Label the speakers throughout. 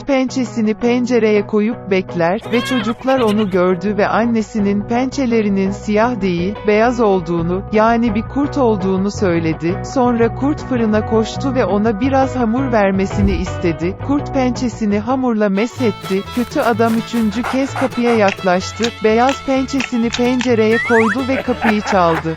Speaker 1: Kurt pençesini pencereye koyup bekler ve çocuklar onu gördü ve annesinin pençelerinin siyah değil, beyaz olduğunu, yani bir kurt olduğunu söyledi. Sonra kurt fırına koştu ve ona biraz hamur vermesini istedi. Kurt pençesini hamurla mesetti. Kötü adam üçüncü kez kapıya yaklaştı. Beyaz pençesini pencereye koydu ve kapıyı çaldı.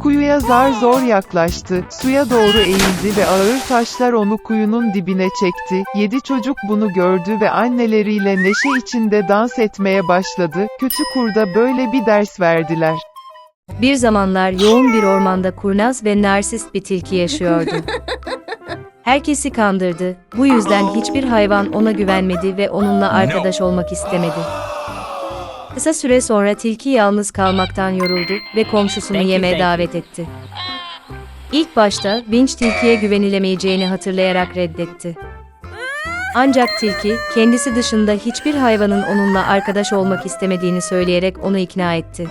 Speaker 1: Kuyuya zar zor yaklaştı, suya doğru eğildi ve ağır taşlar onu kuyunun dibine çekti. Yedi çocuk bunu gördü ve anneleriyle neşe içinde dans etmeye başladı. Kötü kurda böyle bir ders verdiler.
Speaker 2: Bir zamanlar yoğun bir ormanda kurnaz ve narsist bir tilki yaşıyordu. Herkesi kandırdı, bu yüzden hiçbir hayvan ona güvenmedi ve onunla arkadaş olmak istemedi. Kısa süre sonra tilki yalnız kalmaktan yoruldu ve komşusunu yemeğe davet etti. İlk başta Vinç tilkiye güvenilemeyeceğini hatırlayarak reddetti. Ancak tilki, kendisi dışında hiçbir hayvanın onunla arkadaş olmak istemediğini söyleyerek onu ikna etti.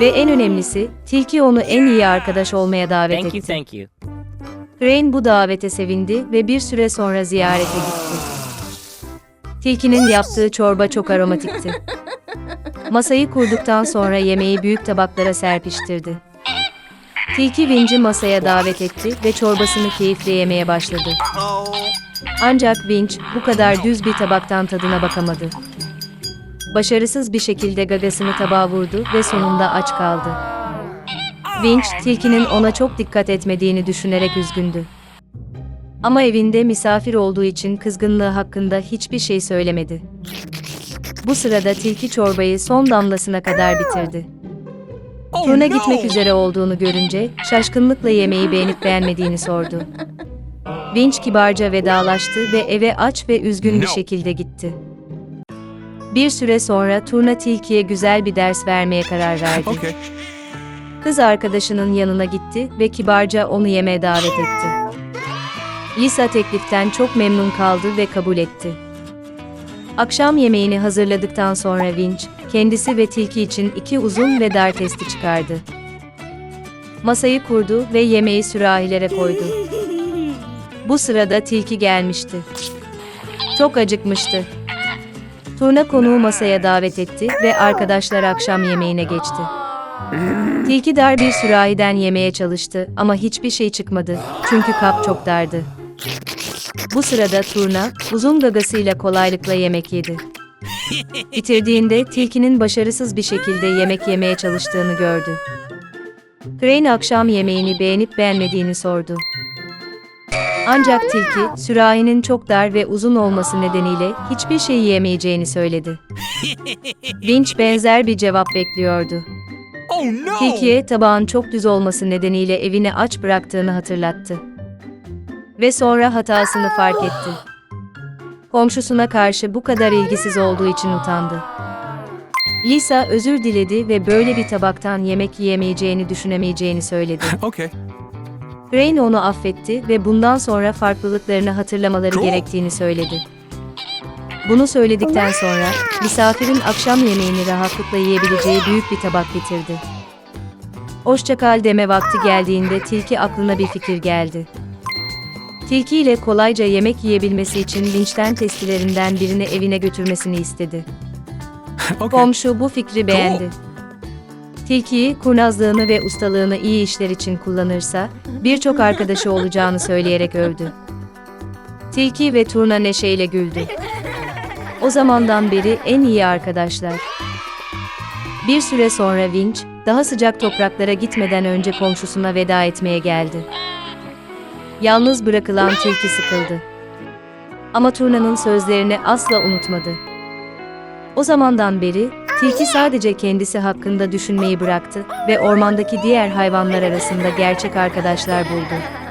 Speaker 2: Ve en önemlisi, tilki onu en iyi arkadaş olmaya davet
Speaker 3: Thank you,
Speaker 2: etti.
Speaker 3: thank you.
Speaker 2: Crane bu davete sevindi ve bir süre sonra ziyarete gitti. Tilkinin yaptığı çorba çok aromatikti. Masayı kurduktan sonra yemeği büyük tabaklara serpiştirdi. Tilki Vinç'i masaya davet etti ve çorbasını keyifle yemeye başladı. Ancak Vinç bu kadar düz bir tabaktan tadına bakamadı. Başarısız bir şekilde gagasını tabağa vurdu ve sonunda aç kaldı. Vinç, tilkinin ona çok dikkat etmediğini düşünerek üzgündü. Ama evinde misafir olduğu için kızgınlığı hakkında hiçbir şey söylemedi. Bu sırada tilki çorbayı son damlasına kadar bitirdi. Turna gitmek üzere olduğunu görünce şaşkınlıkla yemeği beğenip beğenmediğini sordu. Vinç kibarca vedalaştı ve eve aç ve üzgün bir şekilde gitti. Bir süre sonra Turna tilkiye güzel bir ders vermeye karar verdi.
Speaker 4: Okay.
Speaker 2: Kız arkadaşının yanına gitti ve kibarca onu yemeğe davet etti. Lisa tekliften çok memnun kaldı ve kabul etti. Akşam yemeğini hazırladıktan sonra Vinç, kendisi ve tilki için iki uzun ve dar testi çıkardı. Masayı kurdu ve yemeği sürahilere koydu. Bu sırada tilki gelmişti. Çok acıkmıştı. Turna konuğu masaya davet etti ve arkadaşlar akşam yemeğine geçti. Tilki dar bir sürahiden yemeye çalıştı ama hiçbir şey çıkmadı çünkü kap çok dardı. Bu sırada Turna uzun gagasıyla kolaylıkla yemek yedi. Bitirdiğinde tilkinin başarısız bir şekilde yemek yemeye çalıştığını gördü. Crane akşam yemeğini beğenip beğenmediğini sordu. Ancak tilki, sürahinin çok dar ve uzun olması nedeniyle hiçbir şey yiyemeyeceğini söyledi. Vinç benzer bir cevap bekliyordu.
Speaker 4: Oh no!
Speaker 2: Tilkiye tabağın çok düz olması nedeniyle evini aç bıraktığını hatırlattı. Ve sonra hatasını fark etti. Komşusuna karşı bu kadar ilgisiz olduğu için utandı. Lisa özür diledi ve böyle bir tabaktan yemek yiyemeyeceğini düşünemeyeceğini söyledi.
Speaker 4: Okay.
Speaker 2: Crane onu affetti ve bundan sonra farklılıklarını hatırlamaları
Speaker 4: Cool.
Speaker 2: gerektiğini söyledi. Bunu söyledikten sonra misafirin akşam yemeğini rahatlıkla yiyebileceği büyük bir tabak getirdi. Hoşçakal deme vakti geldiğinde tilki aklına bir fikir geldi. Tilki ile kolayca yemek yiyebilmesi için linçten testilerinden birini evine götürmesini istedi.
Speaker 4: Okay.
Speaker 2: Komşu bu fikri beğendi. Tilkiyi, kurnazlığını ve ustalığını iyi işler için kullanırsa, birçok arkadaşı olacağını söyleyerek övdü. Tilki ve Turna neşeyle güldü. O zamandan beri en iyi arkadaşlar. Bir süre sonra Vinç, daha sıcak topraklara gitmeden önce komşusuna veda etmeye geldi. Yalnız bırakılan tilki sıkıldı. Ama Turna'nın sözlerini asla unutmadı. O zamandan beri tilki sadece kendisi hakkında düşünmeyi bıraktı ve ormandaki diğer hayvanlar arasında gerçek arkadaşlar buldu.